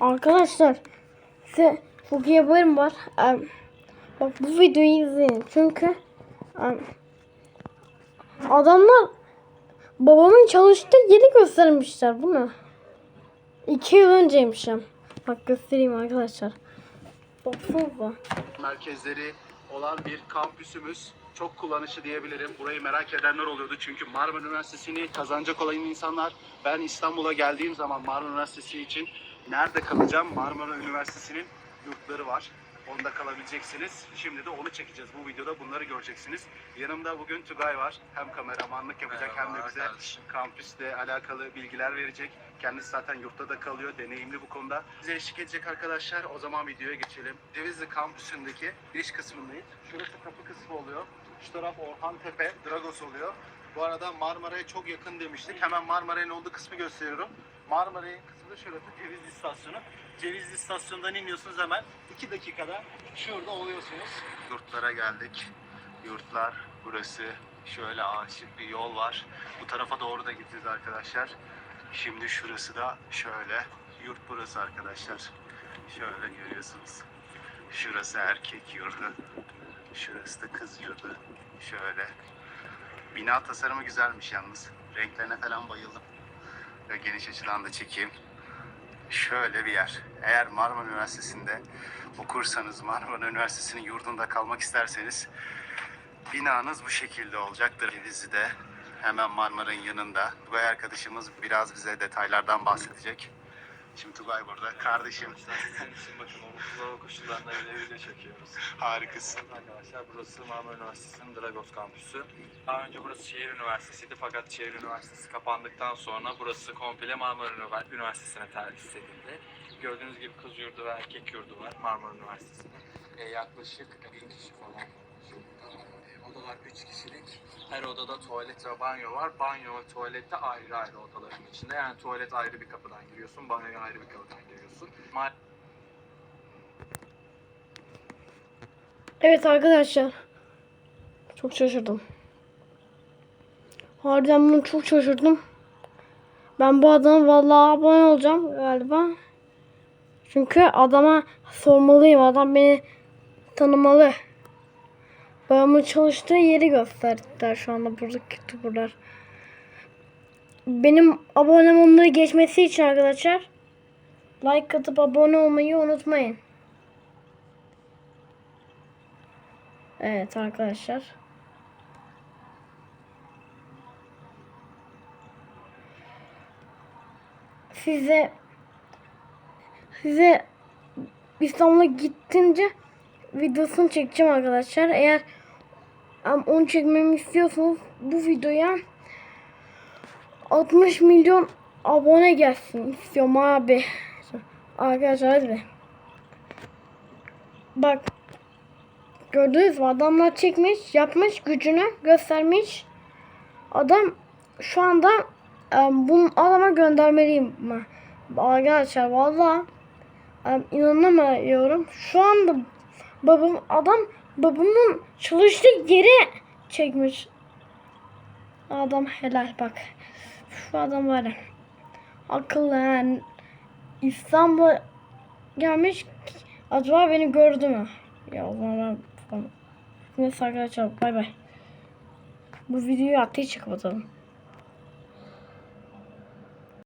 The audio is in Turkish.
Arkadaşlar size iyi haberim var. Em, bak bu videoyu izleyin. Çünkü em, adamlar babamın çalıştığı yeri göstermişler. Bu ne? İki yıl önceymiş hem. Bak göstereyim arkadaşlar. Baksanıza. merkezleri olan bir kampüsümüz. Çok kullanışlı diyebilirim. Burayı merak edenler oluyordu. Çünkü Marmara Üniversitesi'ni kazanacak olan insanlar ben İstanbul'a geldiğim zaman Marmara Üniversitesi için nerede kalacağım? Marmara Üniversitesi'nin yurtları var. Onda kalabileceksiniz. Şimdi de onu çekeceğiz. Bu videoda bunları göreceksiniz. Yanımda bugün Tugay var. Hem kameramanlık yapacak hem de Merhaba bize kardeşim. kampüsle alakalı bilgiler verecek. Kendisi zaten yurtta da kalıyor, deneyimli bu konuda. Bize eşlik edecek arkadaşlar. O zaman videoya geçelim. Cevizli kampüsündeki giriş kısmındayız. Şurası kapı kısmı oluyor. Şu taraf Orhan Tepe, Dragos oluyor. Bu arada Marmara'ya çok yakın demiştik. Hemen Marmara'nın olduğu kısmı gösteriyorum. Marmara'nın kısmı şurası Cevizli istasyonu. Cevizli istasyondan iniyorsunuz hemen 2 dakikada şurada oluyorsunuz. Yurtlara geldik. Yurtlar burası. Şöyle aşık bir yol var. Bu tarafa doğru da gideceğiz arkadaşlar. Şimdi şurası da şöyle. Yurt burası arkadaşlar. Şöyle görüyorsunuz. Şurası erkek yurdu. Şurası da kız yurdu. Şöyle. Bina tasarımı güzelmiş yalnız. Renklerine falan bayıldım. Ve geniş açıdan da çekeyim. Şöyle bir yer. Eğer Marmara Üniversitesi'nde okursanız, Marmara Üniversitesi'nin yurdunda kalmak isterseniz binanız bu şekilde olacaktır. Denizli'de hemen Marmara'nın yanında. Tugay arkadaşımız biraz bize detaylardan bahsedecek. Şimdi Tugay burada. Kardeşim Sizin bakın omuzlu hava koşullarında bile video çekiyoruz. harikasın. Arkadaşlar burası Marmara Üniversitesi'nin Dragos kampüsü. Daha önce burası şehir üniversitesiydi fakat şehir üniversitesi kapandıktan sonra burası komple Marmara Ünivers- Üniversitesi'ne terhis edildi. Gördüğünüz gibi kız yurdu ve erkek yurdu var Marmara Üniversitesi'nde. E, yaklaşık bin kişi falan. E, odalar 3 kişilik. Her odada tuvalet ve banyo var. Banyo ve tuvalet de ayrı ayrı odaların içinde. Yani tuvalet ayrı bir kapıdan giriyorsun, banyoya ayrı bir kapıdan giriyorsun. Ma- Evet arkadaşlar. Çok şaşırdım. Harbiden bunu çok şaşırdım. Ben bu adama vallahi abone olacağım galiba. Çünkü adama sormalıyım. Adam beni tanımalı. Babamın çalıştığı yeri gösterdiler şu anda buradaki youtuberlar. Benim abonem onları geçmesi için arkadaşlar like atıp abone olmayı unutmayın. Evet arkadaşlar. Size size İstanbul'a gittince videosunu çekeceğim arkadaşlar. Eğer onu çekmemi istiyorsanız bu videoya 60 milyon abone gelsin istiyorum abi. Arkadaşlar hadi. Bak Gördünüz mü? Adamlar çekmiş, yapmış, gücünü göstermiş. Adam şu anda e, bunu adama göndermeliyim. Arkadaşlar valla e, inanamıyorum. Şu anda babam adam babamın çalıştığı yeri çekmiş. Adam helal bak. Şu adam var. Akıllı yani. İstanbul'a gelmiş. Acaba beni gördü mü? Ya o zaman ben Neyse arkadaşlar bay bay. Bu videoyu attığı için kapatalım.